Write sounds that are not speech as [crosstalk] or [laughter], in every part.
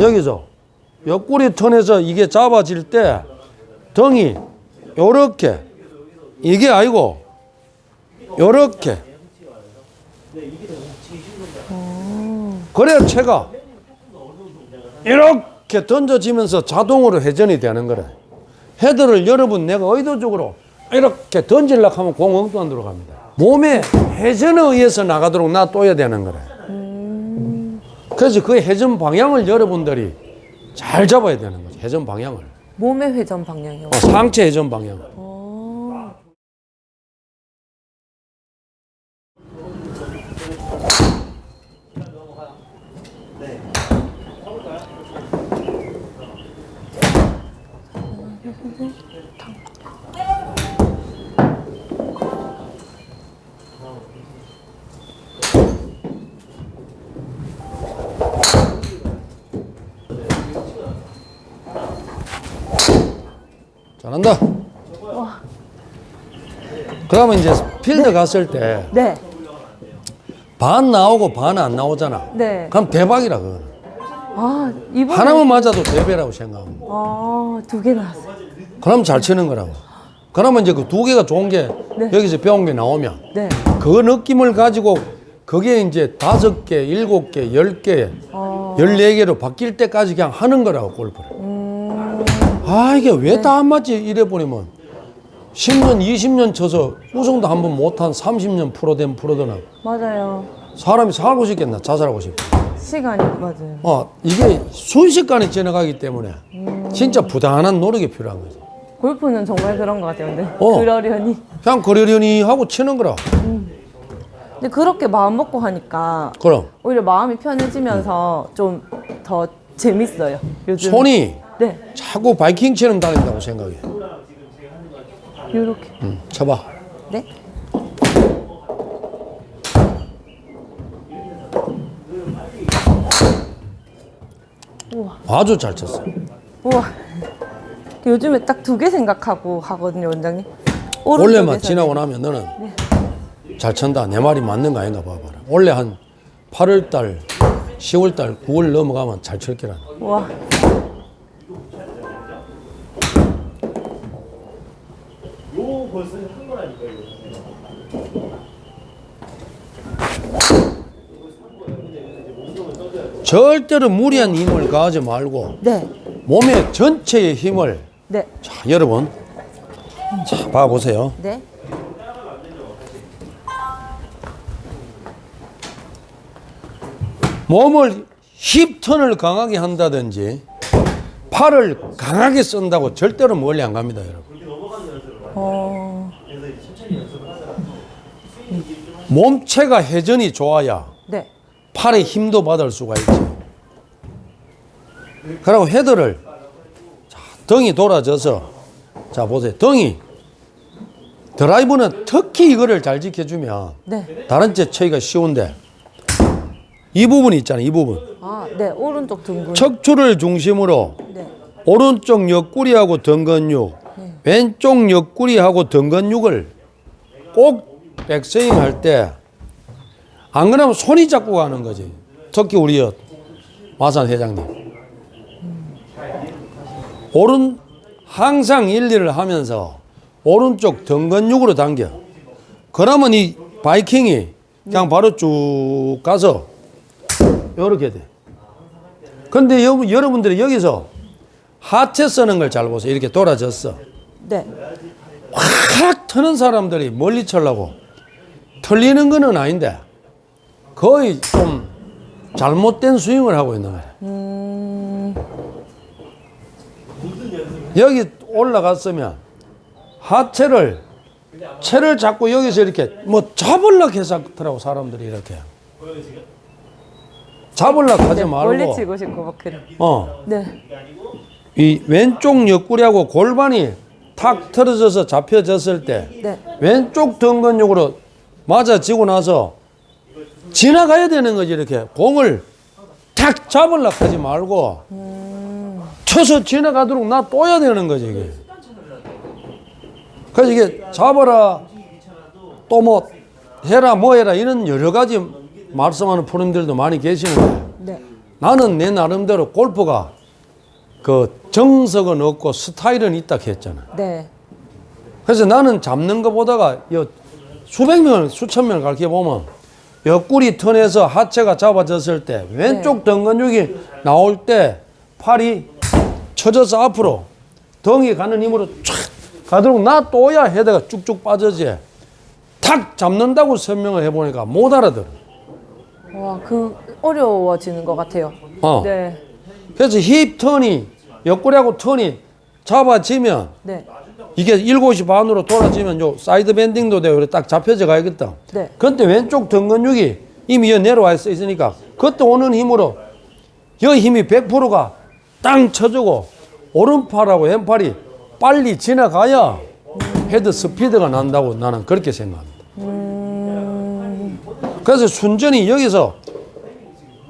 여기서 옆구리 턴에서 이게 잡아질 때 등이 요렇게 이게 아니고 요렇게 그래야 채가 이렇게 던져지면서 자동으로 회전이 되는 거래. 헤드를 여러분 내가 의도적으로 이렇게 던질라 하면 공 엉뚱한 데로 갑니다. 몸의 회전에 의해서 나가도록 놔둬야 되는 거래. 그래서 그 회전 방향을 여러분들이 잘 잡아야 되는 거죠. 회전 방향을. 몸의 회전 방향이요. 어, 상체 회전 방향을. 어. 잘한다. 그러면 이제 필드 갔을 때반 네. 나오고 반 안 나오잖아. 네. 그럼 대박이라 그거는. 아, 이번에 하나만 맞아도 대배라고 생각하면. 아, 두 개 나왔어요. 그럼 잘 치는 거라고. 그러면 이제 그 두 개가 좋은 게 네. 여기서 배운 게 나오면 네. 그 느낌을 가지고 그게 이제 다섯 개, 일곱 개, 열 개, 어. 열네 개로 바뀔 때까지 그냥 하는 거라고 골프를. 음. 아 이게 왜 네. 다안 맞지 이래 보니면 10년, 20년 쳐서 우승도 한 번 못한 30년 프로 된 프로들은 맞아요. 사람이 살고 싶겠나 자살하고 싶. 시간이 맞아요. 어 이게 순식간에 지나가기 때문에 진짜 부단한 노력이 필요한 거지. 골프는 정말 그런 것 같아요. 근데 어. 그러려니. 그냥 그러려니 하고 치는 거라. 근데 그렇게 마음 먹고 하니까 그럼 오히려 마음이 편해지면서 좀 더 재밌어요. 요즘. 손이 네. 자꾸 바이킹처럼 다닌다고 생각해. 요렇게. 음, 쳐봐. 네. 우와. 아주 잘 쳤어. 우와. 요즘에 딱 두 개 생각하고 하거든요, 원장님. 원래만 지나고 나면 너는 네. 잘 찬다. 내 말이 맞는 거 아닌가 봐봐라. 원래 한 8월 달, 10월 달, 9월 넘어가면 잘 칠 게라. 우와. 절대로 무리한 힘을 가하지 말고 네. 몸의 전체의 힘을 네. 자, 여러분 자, 봐 보세요. 네. 몸을 힙턴을 강하게 한다든지 팔을 강하게 쓴다고 절대로 멀리 안 갑니다, 여러분. 어. 몸체가 회전이 좋아야 네. 팔의 힘도 받을 수가 있지. 그리고 헤드를 자, 등이 돌아져서 자 보세요. 등이 드라이브는 특히 이거를 잘 지켜주면 네. 다른 째 쳐기가 쉬운데 이 부분이 있잖아요. 이 부분 아, 네. 오른쪽 둥근. 척추를 중심으로 네. 오른쪽 옆구리하고 등근육, 왼쪽 옆구리하고 등근육을 꼭 백스윙 할 때 안 그러면 손이 잡고 가는 거지. 특히 우리 여 마산 회장님. 오른 항상 일리를 하면서 오른쪽 등근육으로 당겨. 그러면 이 바이킹이 그냥 바로 쭉 가서 이렇게 돼. 근데 여, 여러분들이 여기서 하체 쓰는 걸 잘 보세요. 이렇게 돌아졌어. 네. 확 트는 사람들이 멀리 쳐려고 틀리는 거는 아닌데 거의 좀 잘못된 스윙을 하고 있는 거야. 음. 여기 올라갔으면 하체를 채를 잡고 여기서 이렇게 뭐 잡으려고 해서 하더라고 사람들이 이렇게 잡으려고 하지 네. 멀리 말고 치고 싶고 막 그래. 어. 네. 이 왼쪽 옆구리하고 골반이 탁 틀어져서 잡혀졌을 때 네. 왼쪽 등근육으로 맞아지고 나서 지나가야 되는 거지 이렇게 공을 탁 잡으려고 하지 말고 쳐서 지나가도록 놔둬야 되는 거지 이게 그래서 이게 잡아라 또 뭐 해라 뭐 해라 이런 여러 가지 말씀하는 프로님들도 많이 계시는데 네. 나는 내 나름대로 골프가 그 정석은 없고 스타일은 있다 했잖아. 네. 그래서 나는 잡는 것보다가 요 수백 명을 수천 명을 가르쳐 보면 옆구리 턴에서 하체가 잡아졌을 때 왼쪽 등 근육이 나올 때 팔이 쳐져서 앞으로 덩이 가는 힘으로 촥 가도록 놔둬야 헤드가 쭉쭉 빠져지 탁 잡는다고 설명을 해보니까 못 알아들어. 와, 그 어려워지는 것 같아요. 어. 네. 그래서 힙 턴이 옆구리하고 턴이 잡아지면 네. 이게 7시 반으로 돌아지면 요 사이드 밴딩도 되고 딱 잡혀져 가야겠다. 네. 그때 왼쪽 등 근육이 이미 여 내려와 있어 있으니까 그때 오는 힘으로 여 힘이 100%가 땅 쳐주고 오른팔하고 왼팔이 빨리 지나가야 헤드 스피드가 난다고 나는 그렇게 생각합니다. 그래서 순전히 여기서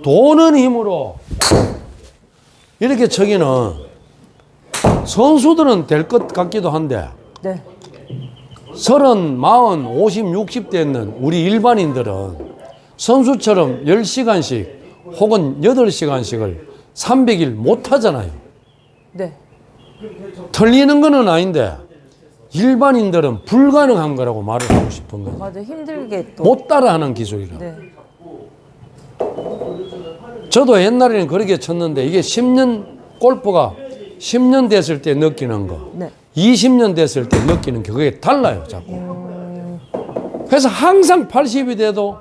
도는 힘으로 이렇게 쳐기는 선수들은 될 것 같기도 한데 네. 서른, 마흔, 오십, 육십 대 있는 우리 일반인들은 선수처럼 10시간씩 혹은 8시간씩을 300일 못 하잖아요. 네. 틀리는 거는 아닌데 일반인들은 불가능한 거라고 말을 하고 싶은 거예요. 맞아. 힘들게 또. 못 따라하는 기술이라. 네. 저도 옛날에는 그렇게 쳤는데 이게 10년 골프가 10년 됐을 때 느끼는 거, 네. 20년 됐을 때 느끼는 게 그게 달라요, 자꾸. 그래서 항상 80이 돼도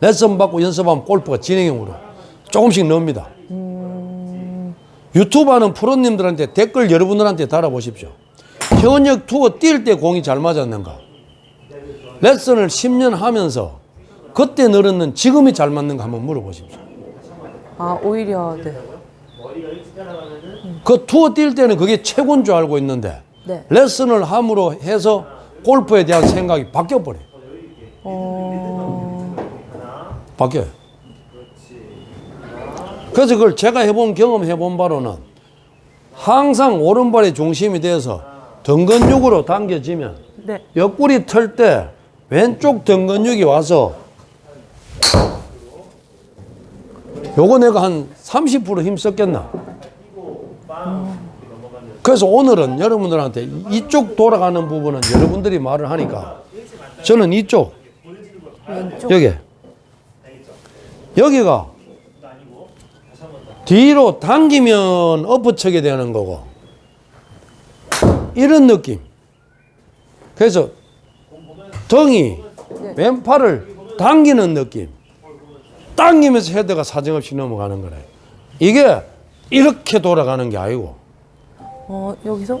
레슨 받고 연습하면 골프가 진행형으로 조금씩 넣습니다. 유튜브 하는 프로님들한테 댓글 여러분들한테 달아보십시오. 현역 투어 뛸 때 공이 잘 맞았는가? 레슨을 10년 하면서 그때 늘었는 지금이 잘 맞는가 한번 물어보십시오. 아, 오히려 네. 그 투어 뛸 때는 그게 최고인 줄 알고 있는데 네. 레슨을 함으로 해서 골프에 대한 생각이 바뀌어 버려요. 어. 바뀌어요. 그래서 그걸 제가 해본 경험 해본 바로는 항상 오른발의 중심이 돼서 등 근육으로 당겨지면 네. 옆구리 털 때 왼쪽 등 근육이 와서 요거 내가 한 30% 힘썼겠나? 그래서 오늘은 여러분들한테 이쪽 돌아가는 부분은 여러분들이 말을 하니까 저는 이쪽. 여기. 여기가 뒤로 당기면 엎어치게 되는 거고. 이런 느낌. 그래서 등이 왼팔을 당기는 느낌 당기면서 헤드가 사정없이 넘어가는 거래 이게 이렇게 돌아가는 게 아니고 어, 여기서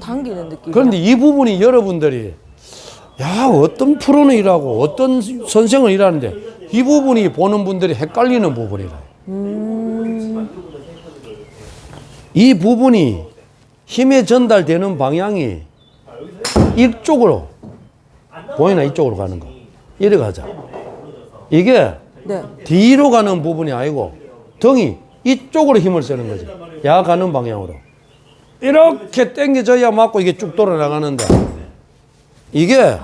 당기는 느낌. 그런데 이 부분이 여러분들이 야 어떤 프로는 일하고 어떤 선생은 일하는데 이 부분이 보는 분들이 헷갈리는 부분이라. 이 부분이 힘의 전달되는 방향이 이쪽으로 보이나 이쪽으로 가는 거. 이래 가자. 이게 네. 뒤로 가는 부분이 아니고 등이 이쪽으로 힘을 쓰는 거지. 야 가는 방향으로. 이렇게 당겨져야 맞고 이게 쭉 돌아나가는데 이게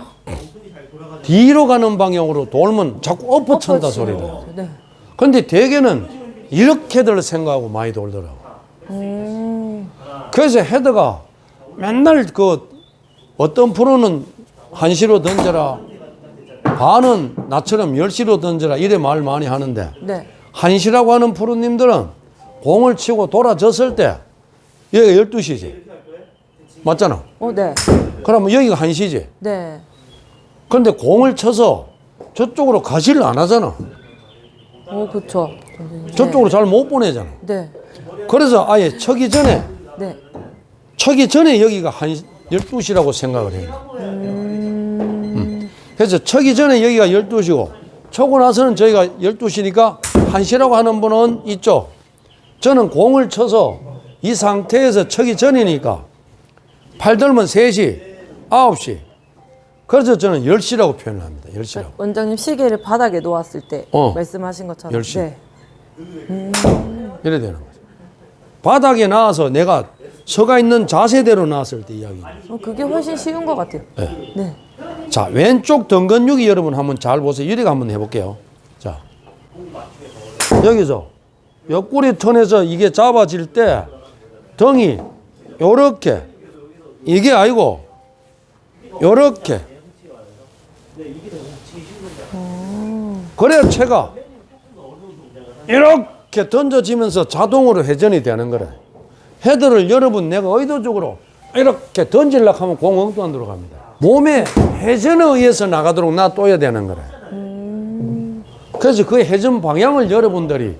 뒤로 가는 방향으로 돌면 자꾸 엎어친다 소리를. 네. 근데 대개는 이렇게들 생각하고 많이 돌더라고. 음. 그래서 헤드가 맨날 그 어떤 프로는 한시로 던져라. 반은 나처럼 열시로 던져라. 이래 말 많이 하는데 네. 한시라고 하는 프로님들은 공을 치고 돌아졌을 때 여기가 12시지. 맞잖아. 어, 네. 그러면 여기가 1시지. 네. 그런데 공을 쳐서 저쪽으로 가지를 안 하잖아. 어, 그쵸. 선생님. 저쪽으로 잘 못 보내잖아. 네. 그래서 아예 쳐기 전에, 네. 쳐기 전에 여기가 한 12시라고 생각을 해요. 음. 그래서 쳐기 전에 여기가 12시고, 쳐고 나서는 저희가 12시니까 1시라고 하는 분은 이쪽. 저는 공을 쳐서 이 상태에서 쳐기 전이니까 팔 들면 3시, 9시. 그래서 저는 10시라고 표현을 합니다. 10시라고. 원장님 시계를 바닥에 놓았을 때 어. 말씀하신 것처럼. 열시. 네. 이래 되는 거죠. 바닥에 나와서 내가 서가 있는 자세대로 나왔을 때 이야기입니다. 어, 그게 훨씬 쉬운 것 같아요. 네. 네. 자, 왼쪽 등 근육이 여러분 한번 잘 보세요. 이렇게 한번 해볼게요. 자, 여기서 옆구리 턴에서 이게 잡아질 때 등이 요렇게 이게 아니고 요렇게 그래야 채가 이렇게 던져지면서 자동으로 회전이 되는 거래. 헤드를 여러분 내가 의도적으로 이렇게 던질라 하면 공 엉뚱한 데로 갑니다. 몸의 회전에 의해서 나가도록 놔둬야 되는 거래. 그래서 그 회전 방향을 여러분들이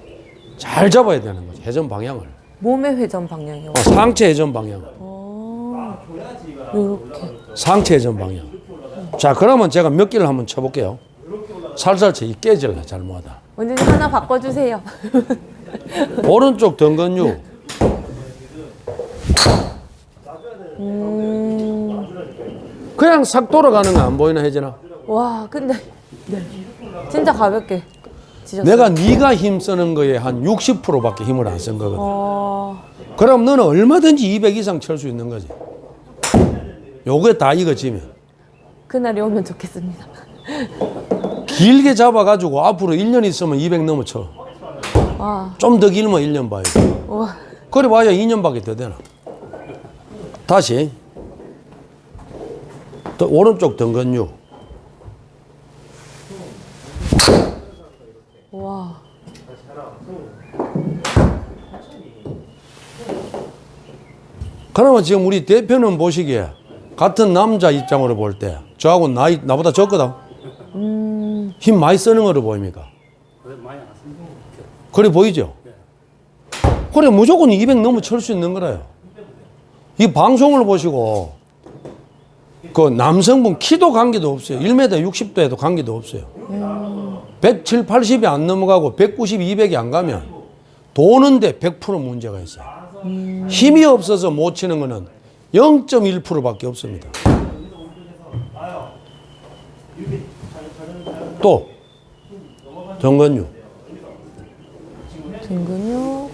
잘 잡아야 되는 거죠. 회전 방향을. 몸의 회전 방향이요. 어, 상체 회전 방향을. 이렇게. 상체 회전 방향. 자, 그러면 제가 몇 개를 한번 쳐볼게요. 살살 쳐. 이 깨질래, 잘못하다. 원장님 하나 바꿔주세요. [laughs] 오른쪽 등 근육. 그냥 싹 돌아가는 거 안 보이나 혜진아? 와, 근데 네. 진짜 가볍게 지셨어요. 내가 네가 힘 쓰는 거에 한 60%밖에 힘을 안 쓴 거거든. 어, 그럼 너는 얼마든지 200 이상 칠 수 있는 거지. 요게 다 이거 지면 그날이 오면 좋겠습니다. 길게 잡아가지고 앞으로 1년 있으면 200 넘어 쳐. 와, 좀 더 길면 1년 봐야 돼. 와, 그래 봐야 2년밖에 더 되나. 다시. 또 오른쪽 등 근육. 와. 그러면 지금 우리 대표는 보시기에 같은 남자 입장으로 볼 때 저하고 나이 나보다 적거든. 힘 많이 쓰는 거로 보입니까? 그래 보이죠? 그래 무조건 200 넘어 칠수 있는 거라요. 이 방송을 보시고 그 남성분 키도 관계도 없어요. 1m 60도 에도 관계도 없어요. 107, 80이 안 넘어가고 190, 200이 안 가면 도는데 100% 문제가 있어요. 힘이 없어서 못 치는 거는 0.1%밖에 없습니다. 또 정근육 등 근육.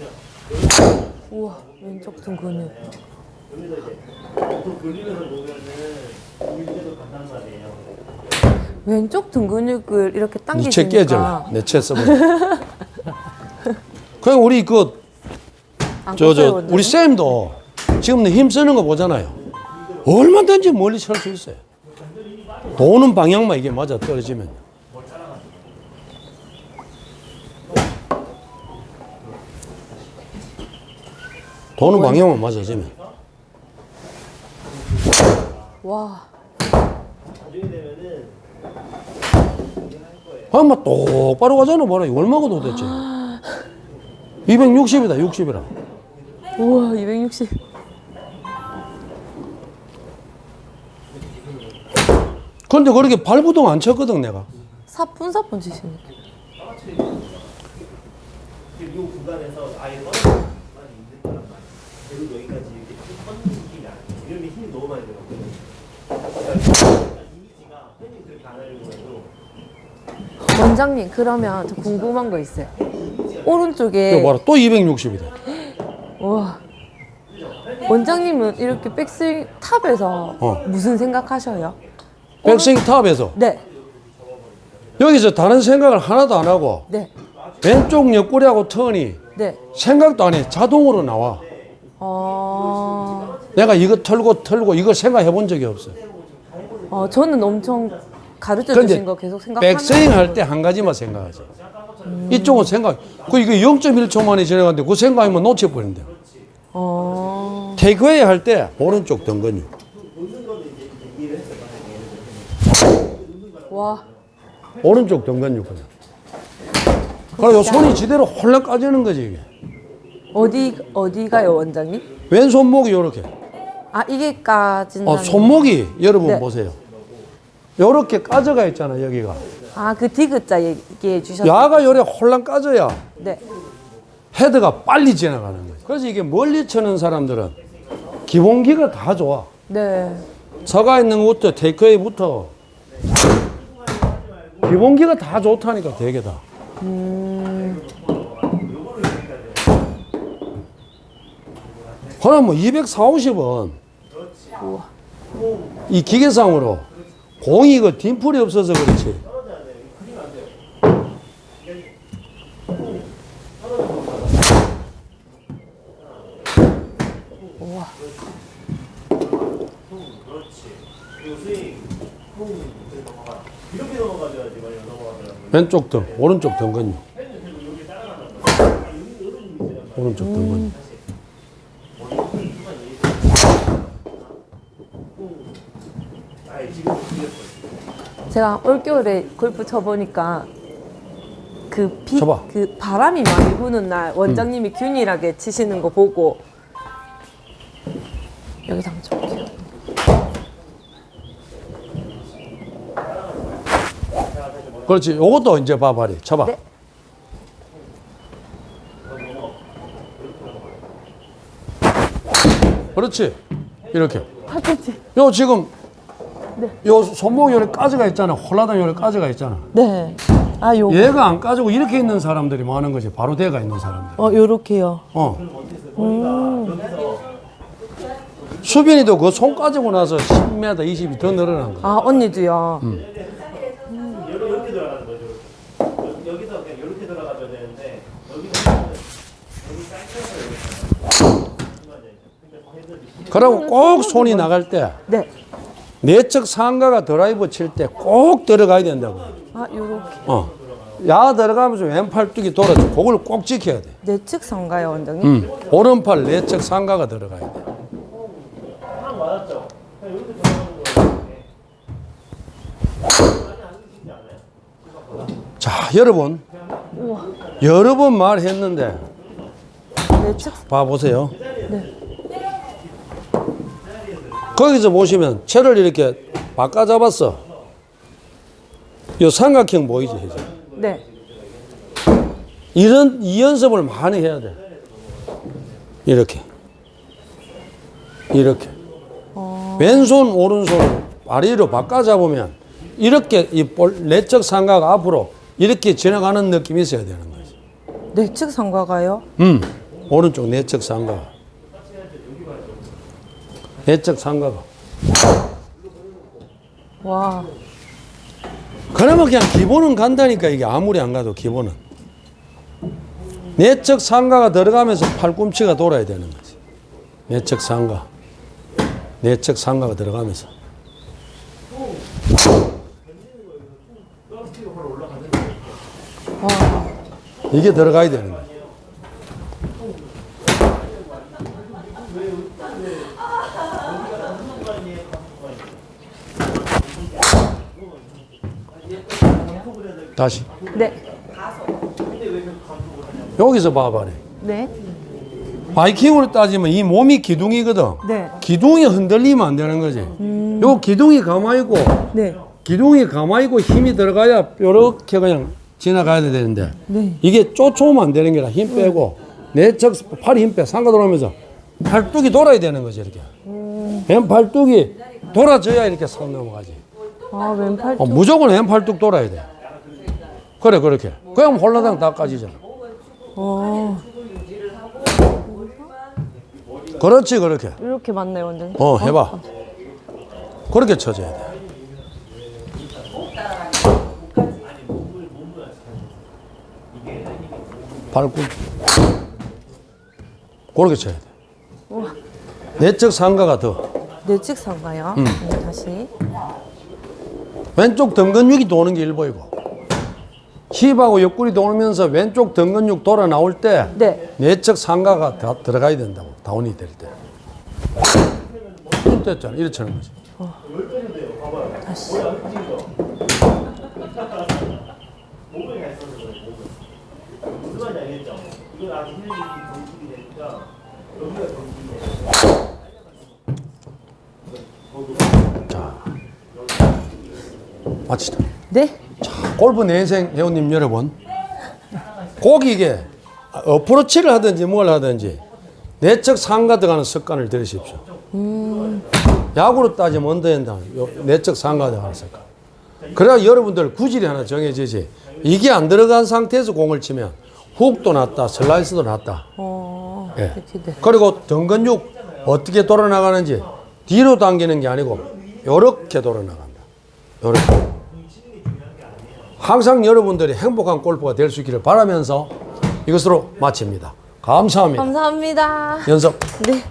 우와, 왼쪽 등 근육. 왼쪽 등 근육을 이렇게 니체 깨질래 당기시니까 내체 써버 그냥 우리 그안저 저? 우리 쌤도 지금 힘 쓰는 거 보잖아요. 얼마든지 멀리 칠 수 있어요. 도는 방향만 이게 맞아 떨어지면. 도는 방향만 맞아지면. 와, 한번 똑바로 가잖아 뭐라 얼마가 도대체. 260이다 60이라. 우와, 260. 근데 그렇게 발부동 안 쳤거든 내가. 사뿐사뿐 지시네. 이 구간에서 아예 떨어져 있는 거란 말이야. 그리고 여기까지 이렇게 쭉 뻗는 느낌이 아니에요. 이러면 힘이 너무 많이 들어거든요. 원장님, 그러면 저 궁금한 거 있어요. 오른쪽에 봐라 또 260이다. 우와. 원장님은 이렇게 백스윙 탑에서 어. 무슨 생각하셔요? 백스윙 탑에서 네, 여기서 다른 생각을 하나도 안 하고 네, 왼쪽 옆구리하고 턴이 네. 생각도 안 해. 자동으로 나와. 어, 내가 이거 털고 털고 이거 생각해 본 적이 없어. 어 저는 엄청 가르쳐 주신 거 계속 생각하면 백스윙 할 때 한 가지만 생각하지. 이쪽은 생각. 그 이거 0.1초 만에 지나갔는데 그 생각이면 놓쳐버린대. 어, 테이크웨이 할 때 오른쪽 등 근육. 와, 오른쪽 등 근육 그냥. 그래서 손이 지대로 홀랑 까지는 거지 이게. 어디 어디가요, 원장님? 왼손목이 이렇게. 아 이게 까진다. 어, 손목이 여러분 네. 보세요. 요렇게 까져가 있잖아 여기가. 아 그 디귿자 얘기해 주셨어요. 야가 요래 홀랑 까져야 네. 헤드가 빨리 지나가는 거예요. 그래서 이게 멀리 치는 사람들은 기본기가 다 좋아. 네. 서가 있는 것부터 테이크웨이부터 기본기가 다 좋다니까 되게 다. 그럼 뭐 240, 50은 뭐. 이 기계상으로 공이 이거 딤플이 없어서 그렇지. 왼쪽 등, 오른쪽 등근요. 음. 오른쪽 등근. 제가 올겨울에 골프 쳐보니까 그 비, 쳐봐. 그 바람이 많이 부는 날 원장님이 균일하게 치시는 거 보고 여기서 한번 쳐볼게요. 그렇지. 요것도 이제 봐봐리. 쳐봐. 네. 그렇지. 이렇게. 팔꿈치. 요 지금 요 손목 요래 까지가 있잖아. 홀라당 요래 까지가 있잖아. 네. 아, 요. 얘가 안 까지고 이렇게 있는 사람들이 많은 거지. 바로 대가 있는 사람들. 어, 요렇게요. 어. 수빈이도 그 손 까지고 나서 10m, 20이 더 늘어난 거야. 아, 언니도요. 여기 이렇게 들어가는 거죠. 여기- 여기서 그냥 이렇게 들어가줘야 되는데 여기서 하면은 여기 깔짝을 그리고 꼭 손이 나갈 때 네. 내측 상가가 드라이버 칠때 꼭 들어가야 된다고. 아, 요렇게. 어. 야 들어가면서 왼팔뚝이 돌아져. 그걸 꼭 지켜야 돼. 내측 상가요, 원장님? 음. 오른팔 내측 상가가 들어가야 돼. 자, 여러분. 여러 번 말했는데 내측 봐 보세요. 네. 거기서 보시면 채를 이렇게 바꿔 잡았어. 요 삼각형 보이지, 이제. 네. 이런 이 연습을 많이 해야 돼. 이렇게. 이렇게. 왼손 오른손 아래로 바꿔 잡으면 이렇게 이 볼, 내적 상가가 앞으로 이렇게 지나가는 느낌이 있어야 되는 거지. 내측 상가가요? 음. 오른쪽 내적 상가 가. 내적 상가가. 와. 그러면 그냥 기본은 간다니까 이게 아무리 안 가도 기본은. 내적 상가가 들어가면서 팔꿈치가 돌아야 되는 거지. 내적 상가. 내적 상가가 들어가면서. 이게 들어가야 되는 거지. 다시. 네. 여기서 봐봐래. 네. 바이킹으로 따지면 이 몸이 기둥이거든. 네. 기둥이 흔들리면 안 되는 거지. 요 기둥이 가만히 있고, 네. 기둥이 가만히 있고 힘이 들어가야 요렇게 그냥 지나가야 되는데, 네. 이게 쫓아오면 안 되는 게라 힘 빼고, 내적 팔이 힘 빼, 상가 돌아오면서 팔뚝이 돌아야 되는 거지, 이렇게. 왼 팔뚝이 돌아져야 이렇게 싹 넘어가지. 아, 왼팔 어, 무조건 왼 팔뚝 돌아야 돼. 그래, 그렇게. 그냥 홀라당 다 까지잖아. 어. 그렇지, 그렇게. 이렇게 맞나요, 원장님? 어, 해봐. 그렇게 쳐줘야 돼. 발꿈. 그렇게 쳐야 돼. 내적 상가가 더. 내측 상가요? 네, 다시. 왼쪽 등 근육이 도는 게 일보이고. 힙하고 옆구리 돌면서 왼쪽 등 근육 돌아 나올 때 네. 내적 상가가 다 들어가야 된다고. 다운이 될 때. 힘 됐잖아. 이렇게 치는 거지. 다시. 정식이 마치다. 네. 골프 내생 회원님 여러분 꼭 이게 어프로치를 하든지 뭘 하든지 내적 상가 들어가는 습관을 들이십시오. 야구로 따지면 언더핸드 내적 상가 들어가는 습관. 그래야 여러분들 구질이 하나 정해지지. 이게 안 들어간 상태에서 공을 치면 훅도 났다, 슬라이스도 났다. 어. 예. 이렇게 네. 그리고 등 근육 어떻게 돌아나가는지 뒤로 당기는 게 아니고 요렇게 돌아나간다. 요렇게. 항상 여러분들이 행복한 골프가 될 수 있기를 바라면서 이것으로 마칩니다. 감사합니다. 감사합니다. 연석. 네.